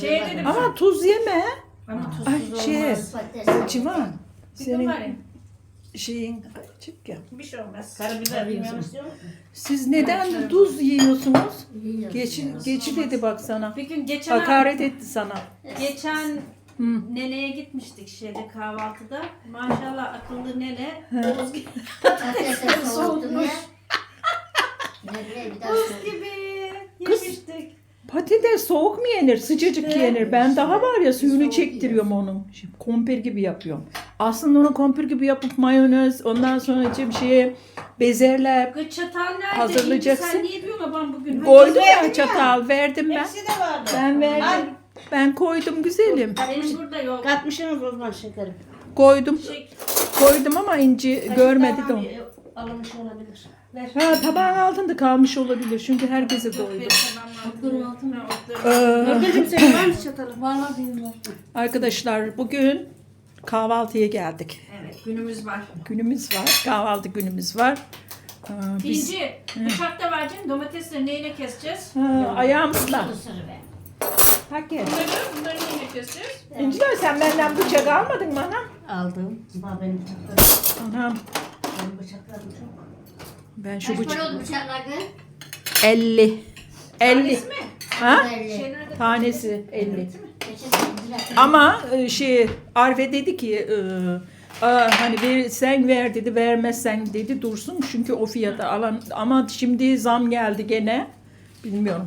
Şey dedim. Ama tuz yeme. Ama tuzsuz Ay, şey, olmaz. Civan. Senin şeyin açık ya. Bir şey olmaz. Karabiber yiyorsun. Siz neden tuz yiyorsunuz? Geçi, geçi dedi bak sana. Bir gün geçen Hakaret etti sana. geçen Hı. neneye gitmiştik şeyde kahvaltıda. Maşallah akıllı nene. Oğuz gibi. Ne bileyim bir daha soğuttum. gibi. Kız. Yemiştik. Patates soğuk mu yenir? Sıcacık İşte, yenir. Ben daha var ya suyunu soğuk çektiriyorum onun. Şimdi kompir gibi yapıyorum. Aslında onu kompir gibi yapıp mayonez ondan sonra içe bir şeye bezerle? Hazırlayacaksın. Sen niye diyorsun ben bugün? koydum ya çatal verdim ben. Hepsi de vardı. Ben verdim. Ay, Ben koydum güzelim. Benim burada yok. Katmışsınız o zaman şekeri. Koydum. Şey, Koydum ama inci görmedi de onu. e, Alınmış olabilir. Ver. Ha tabağın altında kalmış olabilir çünkü herkese. Otların altına. Ee, Nurgül'cüm senin var mı çatalı? Valla benim var. arkadaşlar bugün kahvaltıya geldik. Evet günümüz var. Günümüz var. Kahvaltı günümüz var. Ee, biz İnci bıçakta vereceksin. Domatesleri neyle keseceğiz? ha, ayağımızla. Be. Et. Bunları, bunları neyle keseceğiz? İnciler sen benden bıçak almadın mı anam? Aldım. Bak benim bıçaklarım. Anam Benim bıçaklarım çok. Ben şu Kaç para bıçak oldu kız? 50. 50. Tanesi mi? Ha? Şey nerede? Tanesi 50. Geçen sene Ama e, şey Arve dedi ki e, "Aa, hani ver, sen ver dedi vermezsen dedi dursun çünkü o fiyata alan ama şimdi zam geldi gene bilmiyorum.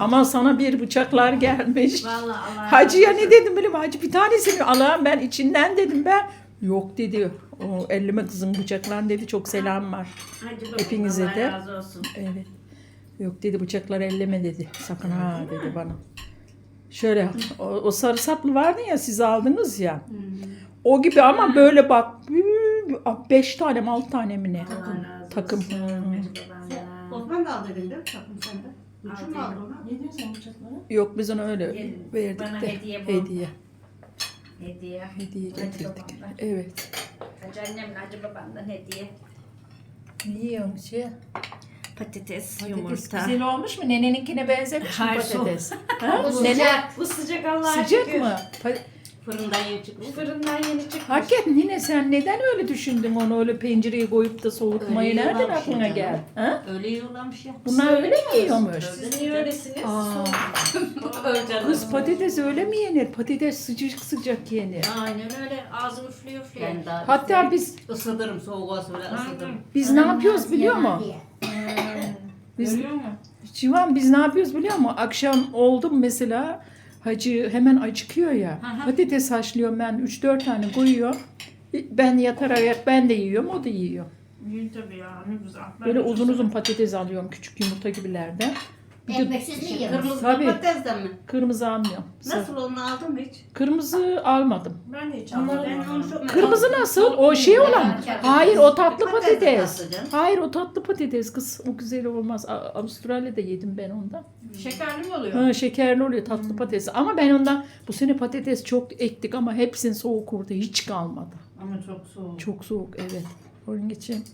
Ama sana bir bıçaklar gelmiş. Vallahi Allah. Hacıya ne dedim bileyim hacı bir tanesini alayım ben içinden dedim ben. Yok dedi. O ellime kızım bıçaklan dedi çok selam var. Hadi bakalım, Hepinize Allah de. razı olsun. Evet. Yok dedi bıçaklar elleme dedi. Sakın ha dedi bana. Şöyle o, o sarı saplı vardı ya siz aldınız ya. O gibi ama böyle bak beş tane mi altı tane mi ne? Allah razı Takım. olsun. Hı. Osman da aldı elinde. Takım sende. Üçü mü Aldı. ona? Ne diyorsun sen bıçakları? Yok biz ona öyle Yedim. verdik Bana de. hediye bu. Hediye. Hediye. Hediye Hadi getirdik. babamdan. Evet. Hacı annemle Hacı babandan hediye. Yiyorum şey. Patates, Güzel olmuş mu? Neneninkine benzemiş mi Hayır, patates? Bu sıcak. Bu sıcak Allah Sıcak mı? Pa- Fırından yeni çıkmış. Fırından yeni çıkmış. Hakikaten Nine sen neden öyle düşündün onu öyle pencereye koyup da soğutmayı Öyle nereden yiyorlarmış aklına geldi? Ha? Öyle yiyorlarmış ya. Bunlar öyle mi yiyormuş? Siz niye öylesiniz? Aa, Öyle kız patates öyle mi yenir? Patates sıcak sıcak yenir. Aynen öyle. Ağzım üflüyor üflüyor. Ben daha Hatta biz ısıtırım soğuk olsa bile ısıtırım. biz ne yapıyoruz biliyor musun? Biz Görüyor musun? Civan biz ne yapıyoruz biliyor musun? Akşam oldu mu mesela hacı hemen acıkıyor ya. Aha. Patates haşlıyorum ben 3-4 tane koyuyor. Ben yatarak ben de yiyorum o da yiyor. İyi tabii ya. Ne güzel. Ben Böyle uzun uzun patates alıyorum küçük yumurta gibilerden. Bir de Ekmeksiz mi yiyorsun? Kırmızı Tabii. patatesden mi? kırmızı almıyorum. Nasıl onu aldın mı hiç? Kırmızı almadım. Ben de hiç almadım. ben onu çok Kırmızı nasıl? O şey olan. Hayır o tatlı Patates patates. tatlı canım. Hayır o tatlı patates kız. O güzel olmaz. A- Avustralya'da yedim ben ondan. Şekerli mi oluyor? Ha, şekerli oluyor tatlı patates. Ama ben ondan bu sene patates çok ektik ama hepsinin soğuk orada hiç kalmadı. Ama çok soğuk. Çok soğuk evet. Onun için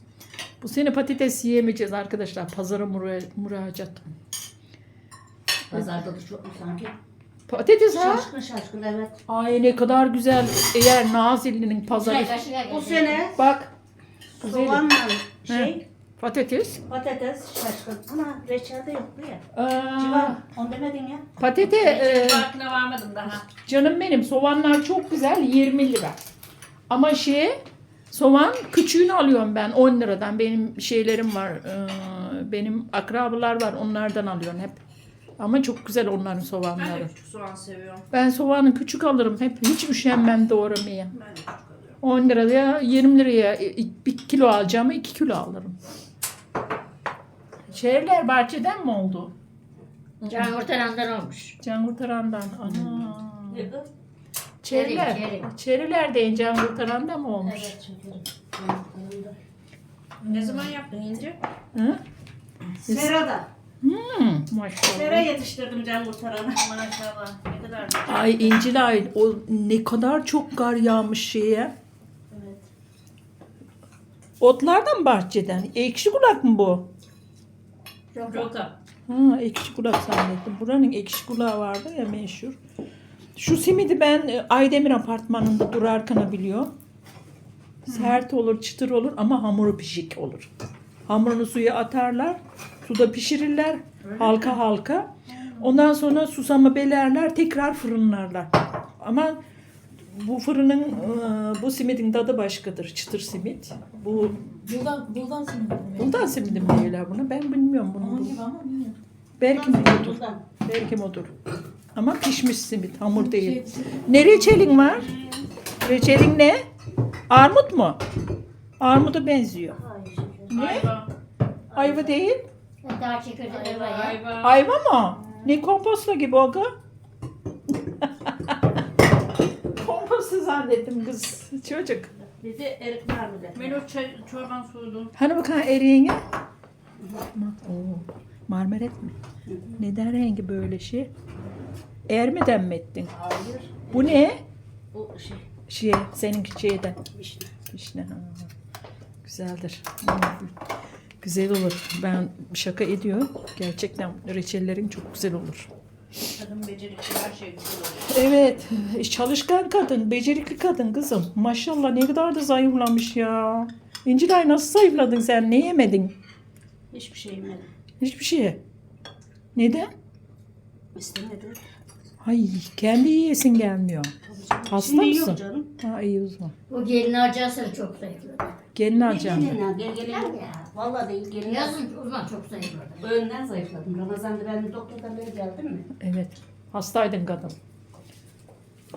bu sene patates yiyemeyeceğiz arkadaşlar. Pazara mura- müracaat. Pazarda da çok mu sanki? Patates ha? Şaşkın şaşkın evet. Ay ne kadar güzel. Eğer Nazilli'nin pazarı. Bu sene Bak. Güzel. soğanla şey Patates. patates şaşkın. Ama reçelde yok bu ya. Aa, Civan onu demedin ya. patate e, farkına varmadım daha. canım benim soğanlar çok güzel 20 lira. Ama şey soğan küçüğünü alıyorum ben 10 liradan. Benim şeylerim var. e, benim akrabalar var onlardan alıyorum hep. Ama çok güzel onların Ben de soğanları. küçük soğan seviyorum. Ben soğanı küçük alırım hep. Hiç üşenmem doğramaya. Ben de küçük alıyorum. 10 liraya 20 liraya e, bir kilo alacağımı 2 kilo alırım. Şehirler bahçeden mi oldu? Can kurtarandan olmuş. Can Kurtaran'dan. Ana. Ne kız? Çeriler. Çeri, Çeriler de Kurtaran'da mı olmuş? Evet şekerim. Ne zaman yaptın İnci? Hı? Serada. Hmm, maşallah. Sera yetiştirdim can kurtaranı. Maşallah. Ne kadar. Ay İncilay o ne kadar çok kar yağmış şeye. Evet. Otlardan bahçeden. Ekşi kulak mı bu? Roka. Ha, ekşi kulak zannettim. Buranın ekşi kulağı vardı ya meşhur. Şu simidi ben e, Aydemir apartmanında durarken biliyorum. Sert olur, çıtır olur ama hamuru pişik olur. Hamurunu suya atarlar, suda pişirirler halka halka. Ondan sonra susamı belerler, tekrar fırınlarlar. Ama bu fırının, e, bu simidin tadı başkadır. Çıtır simit. Bu Buldan, buldan simidi mi? bundan simidi mi diyorlar buna? Ben bilmiyorum bunu. Onun gibi ama bilmiyorum. Belki budur. Buradan. Belki budur. Ama pişmiş simit, hamur değil. Ne reçelin var? Reçelin ne? Armut mu? Armuda benziyor. Ne? Ayva. Ayva değil. Daha çekirdeği var ya. Ayva. Ayva mı? Ne komposta gibi o kız? Kompostu zannettim kız. Çocuk. Var mı de? Melo çay, çorban soğudu. Hani bakalım eriğine? Oo, marmerat mi? Neden rengi böyle şey? Ermeden mi ettin? Hayır. Bu ne? Bu şey. Şey, seninki şeyden. Vişne. Vişne. ha. Güzeldir. Hmm, Güzel olur. Ben şaka ediyorum. Gerçekten reçellerin çok güzel olur. Kadın becerikli her şey güzel oluyor. Evet. Çalışkan kadın, becerikli kadın kızım. Maşallah ne kadar da zayıflamış ya. İnciday nasıl zayıfladın sen? Ne yemedin? Hiçbir şey yemedim. Hiçbir şey. Neden? İstemedi. Ay kendi yiyesin gelmiyor. Hasta Şimdi mısın? yok canım. Ha iyi o zaman. Bu gelini acaysa çok zayıfladı. Gelin alacağım. Gel gelin gel gelin. Ya. Vallahi değil gelin. Yazın o zaman çok zayıfladı. Önden zayıfladım. Ramazan'da ben de doktordan beri geldim mi? Evet. Hastaydın kadın.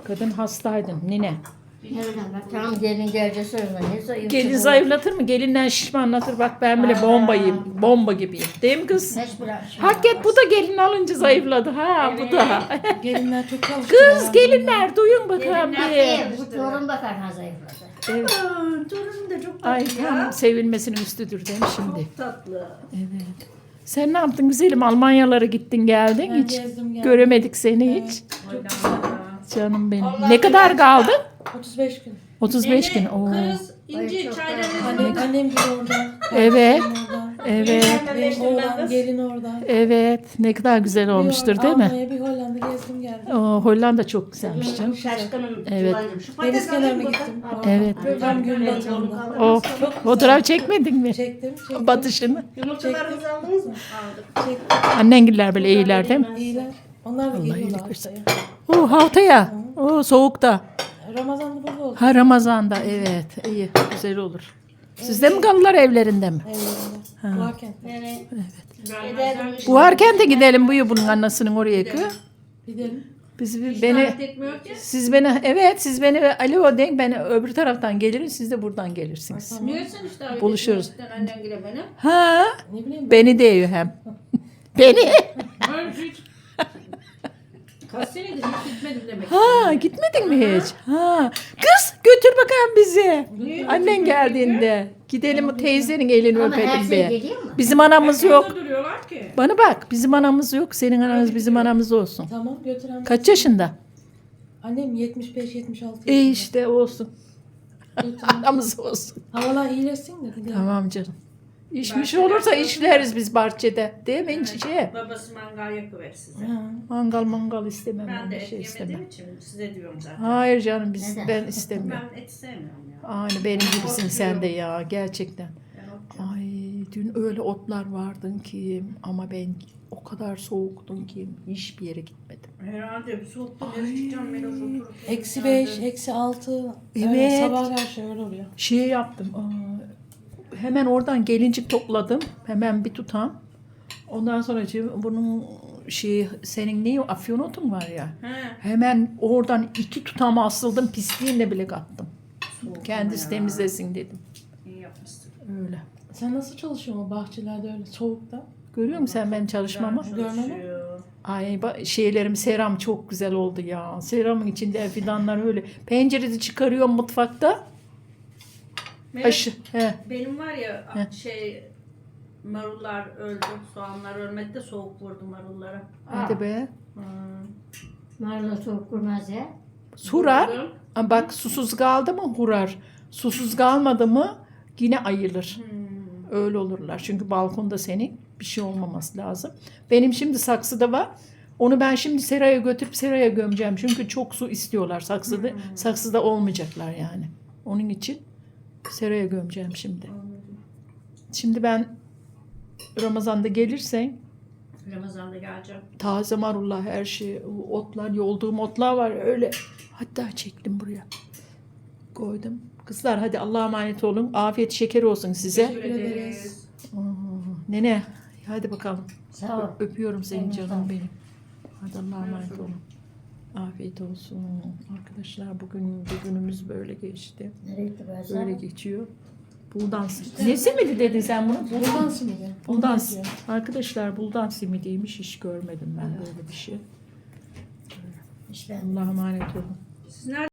Kadın hastaydın. Nine. Nereden bak tam gelin ne zayıf. Gelin zayıflatır mı? Gelinden şişmanlatır. Bak ben bile bombayım. Bomba gibiyim. Değil mi kız? Hiç bırakmıyor. Hak et bu da gelin alınca zayıfladı. Ha bu da. Gelinler çok çalıştı. Kız gelinler duyun bakalım bir. Ee, bu torun bakar ha zayıfladı. Evet. Torunum da çok tatlı Ay ya. tam sevilmesinin üstüdür değil mi şimdi? Çok tatlı. Evet. Sen ne yaptın güzelim? Almanyalara gittin geldin. Ben Hiç gezdim geldim. göremedik seni Evet. hiç. Canım benim. Ne kadar kaldın? 35 gün. 35 gün. Oo. Kız, Ay, inci çok çaylarınızı Annem, annem gibi orada. Evet. kardeşim orada. Evet. Benim oğlan gelin orada. Evet. Ne kadar güzel olmuştur Bir değil mi? Almanya bir Hollanda gezdim geldim. Oo, Hollanda çok güzelmiş canım. Şaşkınım. Evet. Şu Deniz patates kenarına alayım gittim. Evet. Tam gün batımında. yolum kaldı. O fotoğraf çekmedin mi? Çektim, çektim. Batışını. Yumurtalarınızı aldınız mı? aldık. Çektim. Annengiller böyle iyiler değil mi? İyiler. Onlar da geliyorlar iyilik versin. haftaya. Oo haftaya. Oo soğukta. Ramazan'da burada oldu. Ha Ramazan'da evet. iyi güzel olur. Sizde mi kalırlar evlerinde mi? Evlerinde. Buharkent. Yani Ederdim. Buharken de gidelim buyu bunun annesinin oraya ki. Gidelim. Biz Hiç beni davet etmiyor ki. siz beni evet siz beni alo deyin ben öbür taraftan gelirim siz de buradan gelirsiniz. Sen işte Buluşuruz. Ha Ne bileyim ben. beni diyor hem. beni. Böyle hiç. Kaç senedir hiç gitmedim demek. Ha gitmedin mi hiç? Ha kız götür bakalım bizi. Annen geldiğinde gidelim o teyzenin elini Ama her öpelim şey be. geliyor mu? Bizim anamız yok. Nerede duruyorlar ki? Bana bak bizim anamız yok. Senin ananız bizim anamız olsun. Tamam götüren. Kaç yaşında? Annem 75-76 E işte olsun. Götüren. Anamız olsun. Havalar iyileşsin de gidelim. Tamam canım. İşmiş Bahçede olursa yapalım. işleriz biz bahçede. Değil mi İnci? Şey, Babası mangal yakıver size. Ha. mangal mangal istemem. Ben Ben de et şey yemediğim istemem. için size diyorum zaten. Hayır canım biz Neden? ben istemiyorum. Ben et sevmiyorum ya. Aynı benim gibisin sen de ya gerçekten. Ben Ay dün öyle otlar vardın ki ama ben o kadar soğuktun ki hiçbir yere gitmedim. Herhalde bir soğukta nereye çıkacağım Meloş oturup. Eksi 5, eksi 6. Evet. sabah karşı öyle oluyor. Şey yaptım. aa, hemen oradan gelincik topladım. Hemen bir tutam. Ondan sonra bunun şey senin ne afyonotun var ya. He. Hemen oradan iki tutama asıldım pisliğinle bile kattım. Soğuk Kendisi ya. temizlesin dedim. İyi yapmışsın. Öyle. Sen nasıl çalışıyorsun o bahçelerde öyle soğukta? Görüyor musun sen benim çalışmamı? Çalışıyor. Ay şeylerim seram çok güzel oldu ya. Seramın içinde fidanlar öyle. Penceresi çıkarıyorum mutfakta. Meloş, Aşı. He. benim var ya He. şey marullar öldü, soğanlar ölmedi de soğuk vurdu marullara. Hadi be. Hmm. Marla soğuk kurmaz ya. Hurar. Vurdum. Ama Bak susuz kaldı mı hurar. Susuz kalmadı mı yine ayılır. Hmm. Öyle olurlar. Çünkü balkonda senin bir şey olmaması lazım. Benim şimdi saksıda var. Onu ben şimdi seraya götürüp seraya gömeceğim. Çünkü çok su istiyorlar saksıda. Saksıda olmayacaklar yani. Onun için seraya gömeceğim şimdi. Şimdi ben Ramazan'da gelirsen Ramazan'da geleceğim. taze marullar her şey o otlar yolduğum otlar var öyle. Hatta çektim buraya. Koydum. Kızlar hadi Allah'a emanet olun. Afiyet şeker olsun size. Teşekkür ederiz. Aa, nene hadi bakalım. Sağ ol. öpüyorum seni canım benim. Hadi Allah'a emanet olun afiyet olsun. Arkadaşlar bugün günümüz böyle geçti. Böyle geçiyor. Buldan simidi nesi miydi dedin sen bunu? Buldan simidi. Buldan diyor. arkadaşlar buldan simidiymiş. Hiç görmedim ben böyle bir şey. İşte. Allah'a emanet olun. Siz nerede